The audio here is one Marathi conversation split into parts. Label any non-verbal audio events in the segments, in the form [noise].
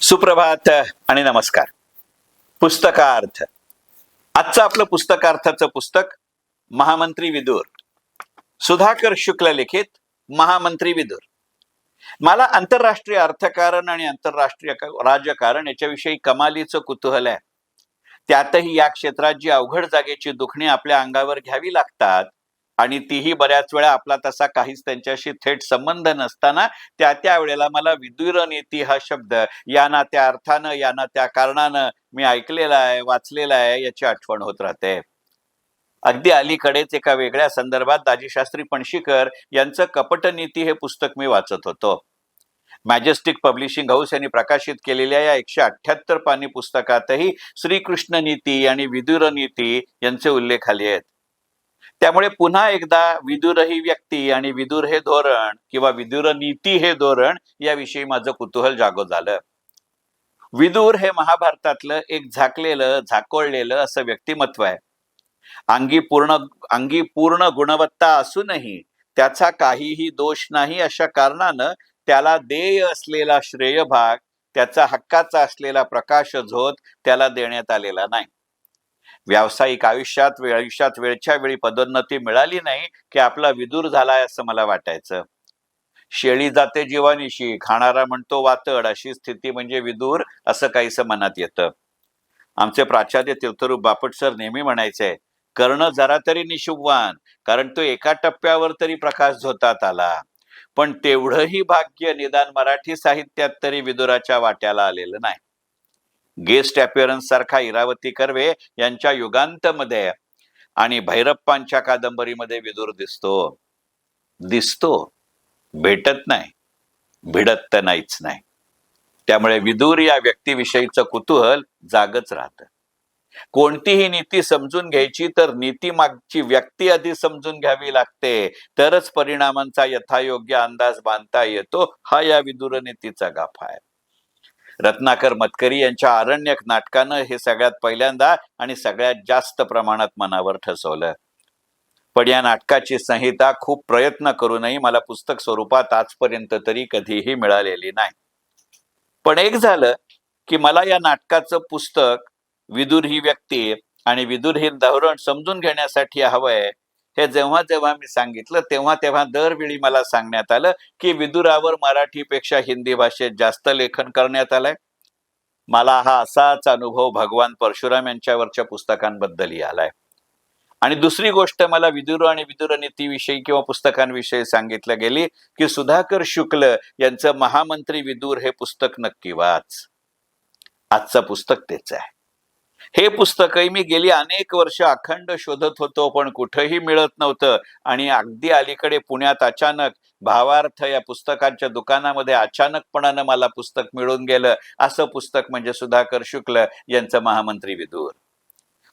सुप्रभात आणि नमस्कार. पुस्तकार्थ. आजचं आपलं पुस्तकार्थाचं पुस्तक महामंत्री विदूर. सुधाकर शुक्ल लिखित महामंत्री विदूर. मला आंतरराष्ट्रीय अर्थकारण आणि आंतरराष्ट्रीय राजकारण याच्याविषयी कमालीचं कुतूहल आहे. त्यातही या क्षेत्रात जी अवघड जागेची दुखणी आपल्या अंगावर घ्यावी लागतात आणि तीही बऱ्याच वेळा आपला तसा काहीच त्यांच्याशी थेट संबंध नसताना त्या त्या वेळेला मला विदुर नीती हा शब्द. या ना त्या अर्थानं या ना त्या कारणानं मी ऐकलेला आहे वाचलेला आहे याची आठवण होत राहते. अगदी अलीकडेच एका वेगळ्या संदर्भात दाजीशास्त्री पणशीकर यांचं कपटनीती हे पुस्तक मी वाचत होतो. मॅजेस्टिक पब्लिशिंग हाऊस यांनी प्रकाशित केलेल्या या एकशे अठ्ठ्याहत्तर पानी पुस्तकातही श्रीकृष्ण नीती आणि विदुर नीती यांचे उल्लेख आले आहेत. त्यामुळे पुन्हा एकदा विदुर ही व्यक्ती आणि विदुर हे धोरण किंवा विदुर नीती हे धोरण याविषयी माझं कुतूहल जागो झालं. विदुर हे महाभारतातलं एक झाकलेलं झाकोळलेलं असं व्यक्तिमत्व आहे. अंगी पूर्ण अंगी पूर्ण गुणवत्ता असूनही त्याचा काहीही दोष नाही अशा कारणानं त्याला देय असलेला श्रेय भाग त्याचा हक्काचा असलेला प्रकाश झोत त्याला देण्यात आलेला नाही. व्यावसायिक आयुष्यात वेळ आयुष्यात वेळच्या वेळी पदोन्नती मिळाली नाही की आपला विदूर झालाय असं मला वाटायचं. शेळी जाते जीवानिशी खाणारा म्हणतो वातड अशी स्थिती म्हणजे विदूर असं काहीसं मनात येतं. आमचे प्राचार्य तीर्थरूप बापट सर नेहमी म्हणायचे कर्ण जरा तरी निशुभवान कारण तो एका टप्प्यावर तरी प्रकाश झोतात आला. पण तेवढंही भाग्य निदान मराठी साहित्यात तरी विदुराच्या वाट्याला आलेलं नाही. गेस्ट अपिअरन्स सारखा इरावती कर्वे यांच्या युगांतमध्ये. आणि भैरप्पांच्या कादंबरीमध्ये विदूर दिसतो. दिसतो. भेटत नाही. भिडत तर नाहीच नाही. त्यामुळे विदूर या व्यक्तीविषयीचं कुतूहल जागच राहतं. कोणतीही नीती समजून घ्यायची तर नीती मागची व्यक्ती आधी समजून घ्यावी लागते. तरच परिणामांचा यथायोग्य अंदाज बांधता येतो. हा या विदुर नीतीचा गाफा आहे. रत्नाकर मतकरी यांच्या आरण्यक नाटकानं हे सगळ्यात पहिल्यांदा आणि सगळ्यात जास्त प्रमाणात मनावर ठसवलं. पण या नाटकाची संहिता खूप प्रयत्न करूनही मला पुस्तक स्वरूपात आजपर्यंत तरी कधीही मिळालेली नाही. पण एक झालं की मला या नाटकाचं पुस्तक विदुर ही व्यक्ती आणि विदुर हे धोरण समजून घेण्यासाठी हवंय हे जेव्हा जेव्हा मी सांगितलं तेव्हा तेव्हा दरवेळी मला सांगण्यात आलं की विदुरावर मराठीपेक्षा हिंदी भाषेत जास्त लेखन करण्यात आलंय. मला हा असाच अनुभव भगवान परशुराम यांच्यावरच्या पुस्तकांबद्दलही आलाय. आणि दुसरी गोष्ट मला विदुर आणि विदुर नीतीविषयी किंवा पुस्तकांविषयी सांगितलं गेली की सुधाकर शुक्ल यांचं महामंत्री विदूर हे पुस्तक नक्की वाच. आजचं पुस्तक तेच आहे. हे पुस्तकही मी गेली अनेक वर्ष अखंड शोधत होतो पण कुठंही मिळत नव्हतं. आणि अगदी अलीकडे पुण्यात अचानक भावार्थ या पुस्तकांच्या दुकानामध्ये अचानकपणानं मला पुस्तक मिळून गेलं. असं पुस्तक म्हणजे सुधाकर शुक्ल यांचं महामंत्री विदूर.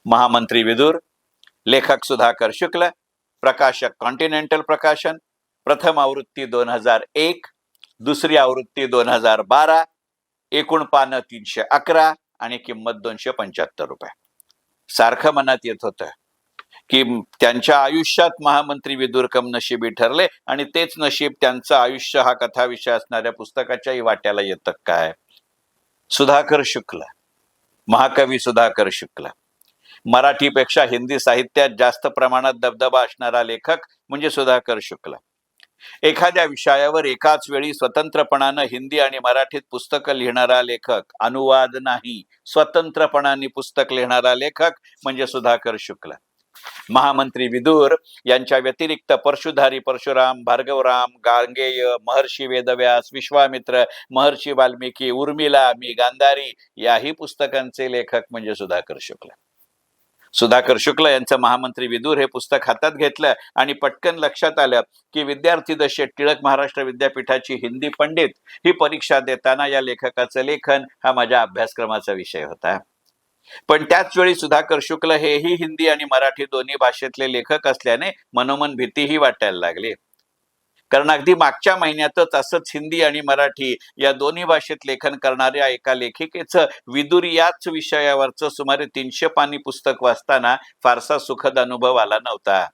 महामंत्री विदूर लेखक सुधाकर शुक्ल प्रकाशक कॉन्टिनेंटल प्रकाशन प्रथम आवृत्ती दोन हजार एक दुसरी आवृत्ती दोन हजार बारा एकूण पानं तीनशे अकरा आणि किंमत दोनशे पंच्याहत्तर रुपये. सारखं मनात येत होतं की त्यांच्या आयुष्यात महामंत्री विदुरकम नशिबी ठरले आणि तेच नशीब त्यांचं आयुष्य हा कथाविषय असणाऱ्या पुस्तकाच्याही वाट्याला येतं काय? सुधाकर शुक्ल. महाकवी सुधाकर शुक्ल. मराठीपेक्षा हिंदी साहित्यात जास्त प्रमाणात दबदबा असणारा लेखक म्हणजे सुधाकर शुक्ल. एखाद्या विषयावर एकाच वेळी स्वतंत्रपणानं हिंदी आणि मराठीत पुस्तकं लिहिणारा लेखक अनुवाद नाही स्वतंत्रपणाने पुस्तक लिहिणारा लेखक म्हणजे सुधाकर शुक्ल. महामंत्री विदूर यांच्या व्यतिरिक्त परशुधारी परशुराम भार्गवराम गांगेय महर्षी वेदव्यास विश्वामित्र महर्षी वाल्मिकी उर्मिला मी गांधारी याही पुस्तकांचे लेखक म्हणजे सुधाकर शुक्ल. सुधाकर शुक्ल यांचं महामंत्री विदूर हे पुस्तक हातात घेतलं आणि पटकन लक्षात आलं की विद्यार्थी दशेत टिळक महाराष्ट्र विद्यापीठाची हिंदी पंडित ही परीक्षा देताना या लेखकाचं लेखन हा माझ्या अभ्यासक्रमाचा विषय होता. पण त्याच वेळी सुधाकर शुक्ल हेही हिंदी आणि मराठी दोन्ही भाषेतले लेखक असल्याने मनोमन भीतीही वाटायला लागली. कारण अगदी मागच्या महिन्यातच असंच हिंदी आणि मराठी या दोन्ही भाषेत लेखन करणाऱ्या एका लेखिकेचं विदुर याच विषयावरचं सुमारे तीनशे पानी पुस्तक वाचताना फारसा सुखद अनुभव आला नव्हता.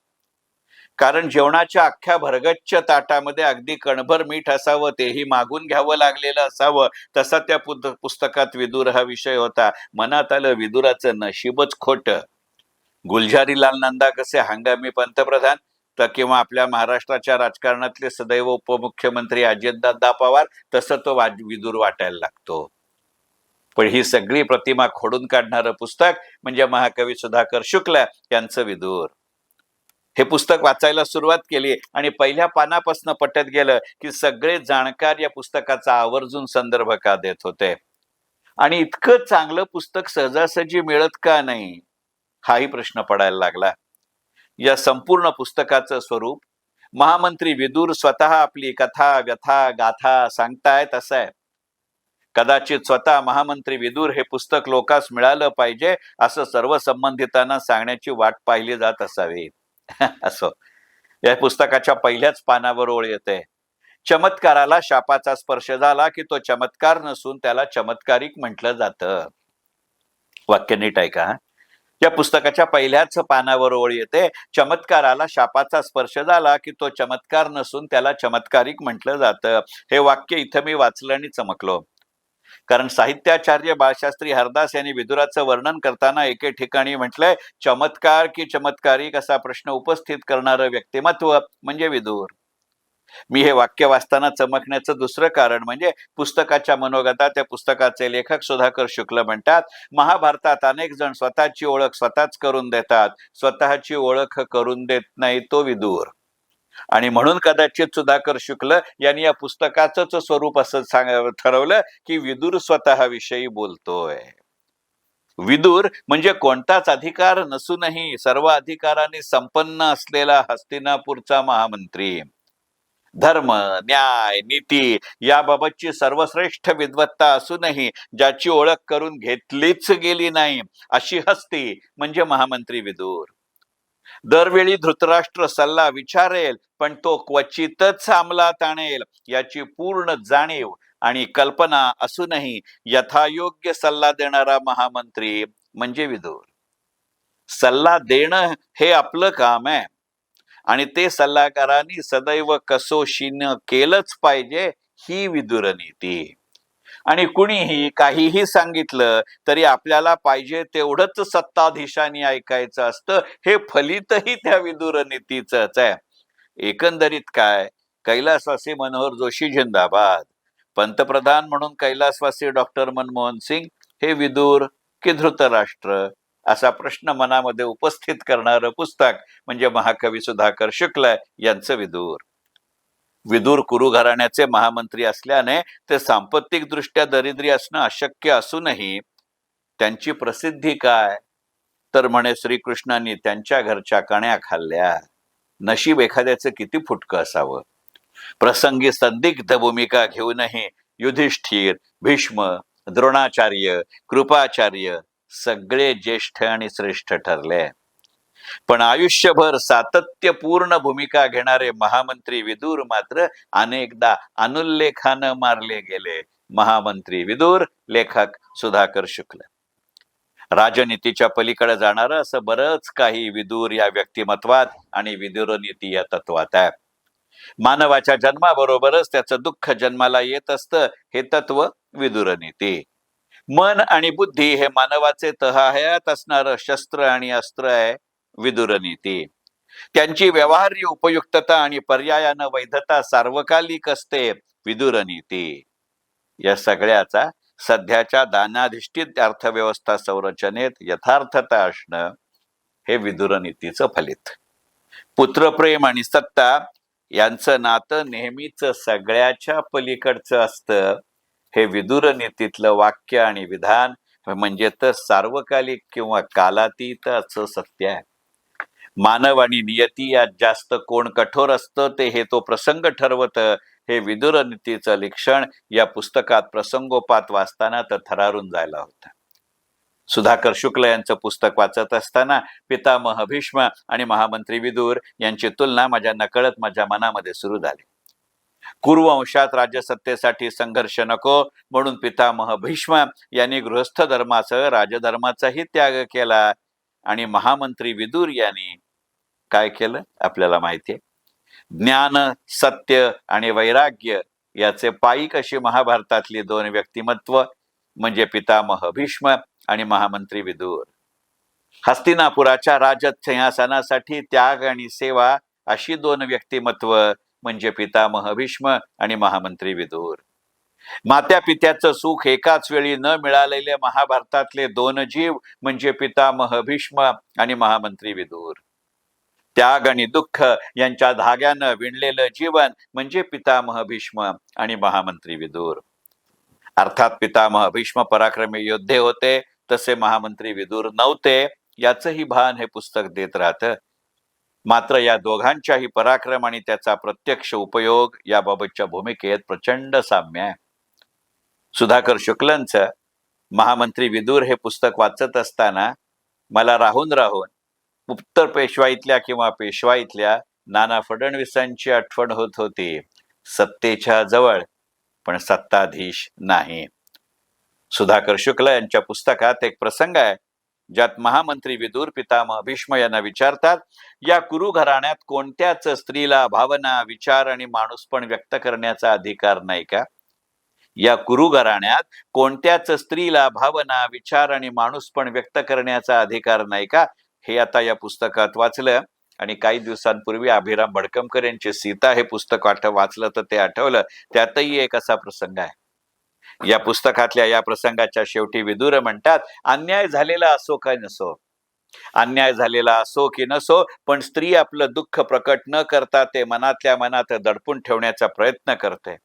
कारण जेवणाच्या अख्ख्या भरगच्च ताटामध्ये अगदी कणभर मीठ असावं तेही मागून घ्यावं लागलेलं असावं तसा त्या पुस्तकात विदुर हा विषय होता. मनात आलं विदुराचं नशीबच खोट. गुलझारीलाल नंदा कसे हंगामी पंतप्रधान? तर किंवा आपल्या महाराष्ट्राच्या राजकारणातले सदैव उपमुख्यमंत्री अजितदादा पवार तसं तो वा- विदूर वाटायला लागतो. पण ही सगळी प्रतिमा खोडून काढणारं पुस्तक म्हणजे महाकवी सुधाकर शुक्ल यांचं विदूर. हे पुस्तक वाचायला सुरुवात केली आणि पहिल्या पानापासून पटत गेलं की सगळे जाणकार या पुस्तकाचा आवर्जून संदर्भ का देत होते? आणि इतकं चांगलं पुस्तक सहजासहजी मिळत का नाही? हाही प्रश्न पडायला लागला. या संपूर्ण पुस्तकाचं स्वरूप. महामंत्री विदूर स्वतः आपली कथा व्यथा गाथा सांगतायत असं आहे. कदाचित स्वतः महामंत्री विदूर हे पुस्तक लोकास मिळालं पाहिजे असं सर्व संबंधितांना सांगण्याची वाट पाहिली जात असावी. [laughs] असो. या पुस्तकाच्या पहिल्याच पानावर ओळ येते. चमत्काराला शापाचा स्पर्श झाला की तो चमत्कार नसून त्याला चमत्कारिक म्हटलं जातं. वाक्य नीट ऐका हा या पुस्तकाच्या पहिल्याच पानावर ओळ येते. चमत्काराला शापाचा स्पर्श झाला की तो चमत्कार नसून त्याला चमत्कारिक म्हटलं जातं. हे वाक्य इथं मी वाचलं आणि चमकलो. कारण साहित्याचार्य बाळशास्त्री हरदास यांनी विदुराचं वर्णन करताना एके ठिकाणी म्हटलंय चमत्कार की चमत्कारिक असा प्रश्न उपस्थित करणारं व्यक्तिमत्व म्हणजे विदूर. मी हे वाक्य वाचताना चमकण्याचं दुसरं कारण म्हणजे पुस्तकाच्या मनोगतात त्या पुस्तकाचे लेखक सुधाकर शुक्ल म्हणतात महाभारतात अनेक जण स्वतःची ओळख स्वतःच करून देतात. स्वतःची ओळख करून देत नाही तो विदूर. आणि म्हणून कदाचित सुधाकर शुक्ल यांनी या पुस्तकाचंच स्वरूप असं सांग ठरवलं की विदूर स्वतःविषयी बोलतोय. विदूर म्हणजे कोणताच अधिकार नसूनही सर्व अधिकारांनी संपन्न असलेला हस्तिनापूरचा महामंत्री. धर्म न्याय नीती याबाबतची सर्वश्रेष्ठ विद्वत्ता असूनही ज्याची ओळख करून घेतलीच गेली नाही अशी हस्ती म्हणजे महामंत्री विदूर. दरवेळी धृतराष्ट्र सल्ला विचारेल पण तो क्वचितच अंमलात आणेल याची पूर्ण जाणीव आणि कल्पना असूनही यथायोग्य सल्ला देणारा महामंत्री म्हणजे विदूर. सल्ला देणं हे आपलं काम आहे. आणि ते सल्लागारांनी सदैव कसोशीनं केलंच पाहिजे ही विदुर नीती. आणि कुणीही काहीही सांगितलं तरी आपल्याला पाहिजे तेवढंच सत्ताधीशांनी ऐकायचं असतं हे फलितही त्या विदुर नीतीचंच आहे. एकंदरीत काय? कैलासवासी मनोहर जोशी जिंदाबाद. पंतप्रधान म्हणून कैलासवासी डॉक्टर मनमोहन सिंग हे विदूर की धृतराष्ट्र असा प्रश्न मनामध्ये उपस्थित करणारं पुस्तक म्हणजे महाकवी सुधाकर शुक्ल यांचं विदूर. विदूर कुरु घराण्याचे महामंत्री असल्याने ते सांपत्तिक दृष्ट्या दरिद्री असणं अशक्य असूनही त्यांची प्रसिद्धी काय? तर म्हणे श्रीकृष्णांनी त्यांच्या घरच्या कण्या खाल्ल्या. नशीब एखाद्याचं किती फुटकं असावं? प्रसंगी संदिग्ध भूमिका घेऊनही युधिष्ठिर भीष्म द्रोणाचार्य कृपाचार्य सगळे ज्येष्ठ आणि श्रेष्ठ ठरले. पण आयुष्यभर सातत्यपूर्ण भूमिका घेणारे महामंत्री विदूर मात्र अनेकदा अनुल्लेखानं मारले गेले. महामंत्री विदूर लेखक सुधाकर शुक्ल. राजनीतीच्या पलीकडे जाणारं असं बरंच काही विदूर या व्यक्तिमत्वात आणि विदुरनीती या तत्वात आहे. मानवाच्या जन्माबरोबरच त्याचं दुःख जन्माला येत असतं हे तत्व विदुरनीती. मन आणि बुद्धी हे मानवाचे तहायात असणारं शस्त्र आणि अस्त्र आहे विदुरनीती. त्यांची व्यवहार्य उपयुक्तता आणि पर्यायानं वैधता सार्वकालिक असते विदुरनीती. या सगळ्याचा सध्याच्या दानाधिष्ठित अर्थव्यवस्था संरचनेत यथार्थता असणं हे विदुरनीतीचं फलित. पुत्रप्रेम आणि सत्ता यांचं नातं नेहमीच सगळ्याच्या पलीकडचं असतं. हे विदुर नीतीतलं वाक्य आणि विधान म्हणजे तर सार्वकालिक किंवा कालातीत असं सत्य आहे. मानव आणि नियती यात जास्त कोण कठोर असतं ते हे तो प्रसंग ठरवत हे विदुर नीतीचं लिक्षण या पुस्तकात प्रसंगोपात वाचताना तर थरारून जायला होतं. सुधाकर शुक्ल यांचं पुस्तक वाचत असताना पितामह भीष्म आणि महामंत्री विदूर यांची तुलना माझ्या नकळत माझ्या मनामध्ये सुरू झाली. कुरुवंशात राज्यसत्तेसाठी संघर्ष नको म्हणून पितामह भीष्म यांनी गृहस्थ धर्मासह राजधर्माचाही त्याग केला. आणि महामंत्री विदूर यांनी काय केलं आपल्याला माहिती आहे ज्ञान सत्य आणि वैराग्य याचे पायी अशी महाभारतातली दोन व्यक्तिमत्व म्हणजे पितामह भीष्म आणि महामंत्री विदूर. हस्तिनापुराच्या राजत सिंहासनासाठी त्याग आणि सेवा अशी दोन व्यक्तिमत्व म्हणजे पितामह भीष्म आणि महामंत्री विदूर. मात्या पित्याचं सुख एकाच वेळी न मिळालेले महाभारतातले दोन जीव म्हणजे पितामह भीष्म आणि महामंत्री विदूर. त्याग आणि दुःख यांच्या धाग्यानं विणलेलं जीवन म्हणजे पितामह भीष्म आणि महामंत्री विदूर. अर्थात पितामह भीष्म पराक्रमी योद्धे होते तसे महामंत्री विदूर नव्हते याचंही भान हे पुस्तक देत राहतं. मात्र या दोघांच्याही पराक्रम आणि त्याचा प्रत्यक्ष उपयोग याबाबतच्या भूमिकेत प्रचंड साम्य आहे. सुधाकर शुक्लंचं महामंत्री विदूर हे पुस्तक वाचत असताना मला राहून राहून उत्तर पेशवाईतल्या किंवा पेशवाईतल्या नाना फडणवीसांची आठवण होत होती. सत्तेच्या जवळ पण सत्ताधीश नाही. सुधाकर शुक्ल यांच्या पुस्तकात एक प्रसंग आहे. ज्यात महामंत्री विदूर पितामह भीष्म यांना विचारतात या कुरु घराण्यात कोणत्याच स्त्रीला भावना विचार आणि माणूसपण व्यक्त करण्याचा अधिकार नाही का? या कुरु घराण्यात कोणत्याच स्त्रीला भावना विचार आणि माणूसपण व्यक्त करण्याचा अधिकार नाही का? हे आता या पुस्तकात वाचलं आणि काही दिवसांपूर्वी अभिराम भडकमकर यांचे सीता हे पुस्तक आठ वाचलं तर ते आठवलं. त्यातही एक असा प्रसंग आहे. या पुस्तकातल्या या प्रसंगाच्या शेवटी विदुर म्हणतात अन्याय झालेला असो काय नसो. अन्याय झालेला असो की नसो पण स्त्री आपलं दुःख प्रकट न करता ते मनातल्या मनात दडपून ठेवण्याचा प्रयत्न करते.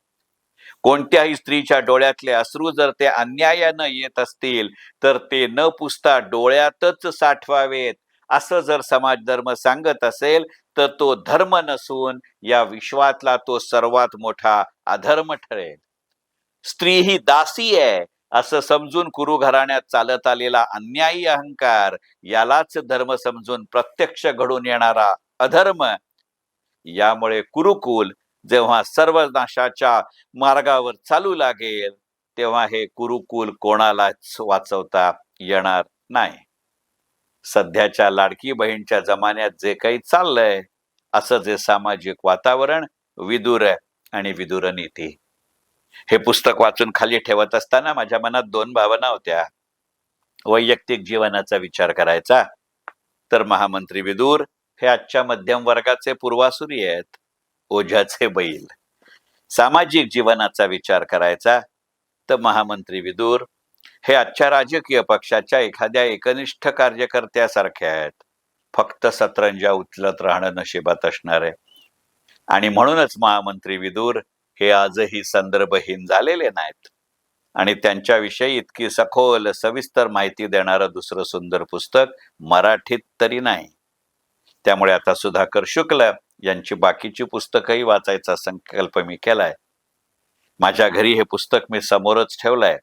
कोणत्याही स्त्रीच्या डोळ्यातले अश्रू जर ते अन्यायानं येत असतील तर ते न पुसता डोळ्यातच साठवावेत. असं जर समाज धर्म सांगत असेल तर तो धर्म नसून या विश्वातला तो सर्वात मोठा अधर्म ठरेल. स्त्री ही दासी आहे. असं समजून कुरु घराण्यात चालत आलेला अन्यायी अहंकार यालाच धर्म समजून प्रत्यक्ष घडून येणारा अधर्म यामुळे कुरुकुल जेव्हा सर्व नाशाच्या मार्गावर चालू लागेल तेव्हा हे कुरुकुल कोणालाच वाचवता येणार नाही. सध्याच्या लाडकी बहीणच्या जमान्यात जे काही चाललंय असं जे सामाजिक वातावरण विदुर आणि विदुर नीती हे पुस्तक वाचून खाली ठेवत असताना माझ्या मनात दोन भावना होत्या. वैयक्तिक जीवनाचा विचार करायचा तर महामंत्री विदूर हे आजच्या मध्यम वर्गाचे पूर्वासुरी आहेत ओझ्याचे बैल. सामाजिक जीवनाचा विचार करायचा तर महामंत्री विदूर हे आजच्या राजकीय पक्षाच्या एखाद्या एकनिष्ठ कार्यकर्त्यासारखे आहेत. फक्त सतरंजा उचलत राहणं नशिबात असणार. आहे आणि म्हणूनच महामंत्री विदूर हे आजही संदर्भहीन झालेले नाहीत. आणि त्यांच्याविषयी इतकी सखोल सविस्तर माहिती देणारं दुसरं सुंदर पुस्तक मराठीत तरी नाही. त्यामुळे आता सुधाकर शुक्ल यांची बाकीची पुस्तकही वाचायचा संकल्प मी केलाय. माझ्या घरी हे पुस्तक मी समोरच ठेवलंय.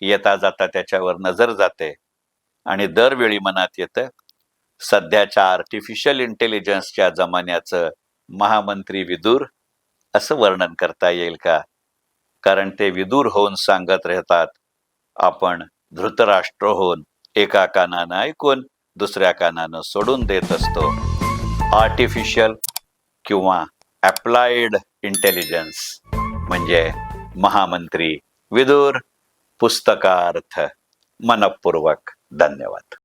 येता जाता त्याच्यावर नजर जाते. आणि दरवेळी मनात येतं सध्याच्या आर्टिफिशियल इंटेलिजन्सच्या जमान्याचं महामंत्री विदूर असं वर्णन करता येईल का? कारण ते विदूर होऊन सांगत राहतात आपण धृतराष्ट्र होऊन एका कानानं ऐकून दुसऱ्या कानानं सोडून देत असतो. आर्टिफिशियल किंवा अप्लाइड इंटेलिजन्स म्हणजे महामंत्री विदूर पुस्तकार्थ मनपूर्वक. धन्यवाद.